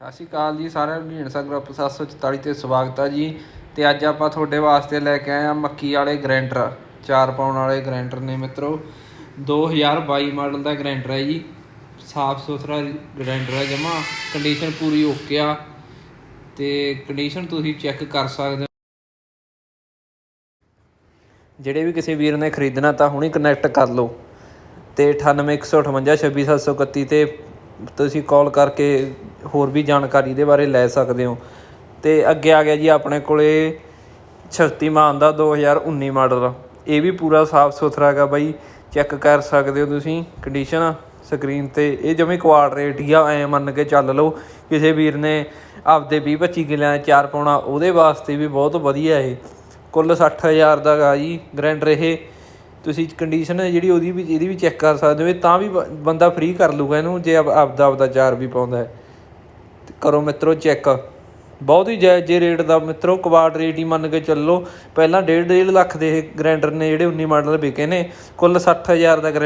ਸਤਿ ਸ਼੍ਰੀ ਅਕਾਲ ਜੀ, ਸਾਰਿਆਂ ਨੂੰ ਢੀਂਡਸਾ ਗਰੁੱਪ 744 ਤੇ ਸਵਾਗਤ ਹੈ ਜੀ। ਤੇ ਅੱਜ ਆਪਾਂ ਤੁਹਾਡੇ ਵਾਸਤੇ ਲੈ ਕੇ ਆਏ ਆ ਮੱਕੀ ਵਾਲੇ ਗ੍ਰਾਈਂਡਰ ਚਾਰ ਪਾਉਣ ਵਾਲੇ ਗ੍ਰਾਈਂਡਰ ਨੇ ਮਿੱਤਰੋ। 2022 ਮਾਡਲ ਦਾ ਗ੍ਰਾਈਂਡਰ ਹੈ ਜੀ, ਸਾਫ਼ ਸੁਥਰਾ ਗ੍ਰਾਈਂਡਰ ਹੈ ਜਮਾ ਕੰਡੀਸ਼ਨ ਪੂਰੀ ਓਕੇ ਆ। ਤੇ ਕੰਡੀਸ਼ਨ ਤੁਸੀਂ ਚੈੱਕ ਕਰ ਸਕਦੇ ਹੋ। ਜਿਹੜੇ ਵੀ ਕਿਸੇ ਵੀਰ ਨੇ ਖਰੀਦਣਾ ਤਾਂ ਹੁਣੇ ਕਨੈਕਟ ਕਰ ਲਓ। ਤੇ 9815826731 ਤੇ ਤੁਸੀਂ ਕਾਲ ਕਰਕੇ ਹੋਰ ਵੀ ਜਾਣਕਾਰੀ ਇਹਦੇ ਬਾਰੇ ਲੈ ਸਕਦੇ ਹੋ। ਤੇ ਅੱਗੇ ਆ ਗਿਆ ਜੀ ਆਪਣੇ ਕੋਲੇ ਸ਼ਕਤੀਮਾਨ ਦਾ 2019 ਮਾਡਲ। ਇਹ ਵੀ ਪੂਰਾ ਸਾਫ਼ ਸੁਥਰਾ ਹੈਗਾ ਬਾਈ। ਚੈੱਕ ਕਰ ਸਕਦੇ ਹੋ ਤੁਸੀਂ ਕੰਡੀਸ਼ਨ ਸਕਰੀਨ ਤੇ। ਇਹ ਜਮੇ ਕੁਆਡ ਰੇਟ ਹੀ ਆ, ਐ ਮੰਨ ਕੇ ਚੱਲ ਲਓ। ਕਿਸੇ ਵੀਰ ਨੇ ਆਪਦੇ 20 25 ਕਿੱਲਿਆਂ ਦਾ ਚਾਰ ਪਾਉਣਾ, ਉਹਦੇ ਵਾਸਤੇ ਵੀ ਬਹੁਤ ਵਧੀਆ ਇਹ। ਕੁੱਲ 60000 ਦਾ ਗਾ ਜੀ ਗ੍ਰੈਂਡਰ ਇਹ। ਤੁਸੀਂ ਕੰਡੀਸ਼ਨ ਜਿਹੜੀ ਉਹਦੀ ਵੀ, ਇਹਦੀ ਵੀ ਚੈੱਕ ਕਰ ਸਕਦੇ ਹੋ। ਇਹ ਤਾਂ ਵੀ ਬ- ਬੰਦਾ ਫ੍ਰੀ ਕਰ ਲੂਗਾ ਇਹਨੂੰ, ਜੇ ਆਪਦਾ ਆਪਦਾ ਚਾਰ ਵੀ ਪਾਉਂਦਾ ਹੈ। ਕਰੋ ਮਿੱਤਰੋ ਚੈੱਕ। ਬਹੁਤ ਹੀ ਜਾਇਜ਼ ਰੇਟ ਦਾ ਮਿੱਤਰੋ ਕੁਆਡ ਰੇਟ ਹੀ ਮੰਨ ਕੇ ਚੱਲੋ। ਪਹਿਲਾਂ 1.5 ਲੱਖ ਦੇ ਇਹ ਗ੍ਰੈਂਡਰ ਨੇ ਜਿਹੜੇ 19 ਮਾਡਲ ਵਿਕੇ ਨੇ। ਕੁੱਲ 60000 ਦਾ ਗ੍ਰੈ-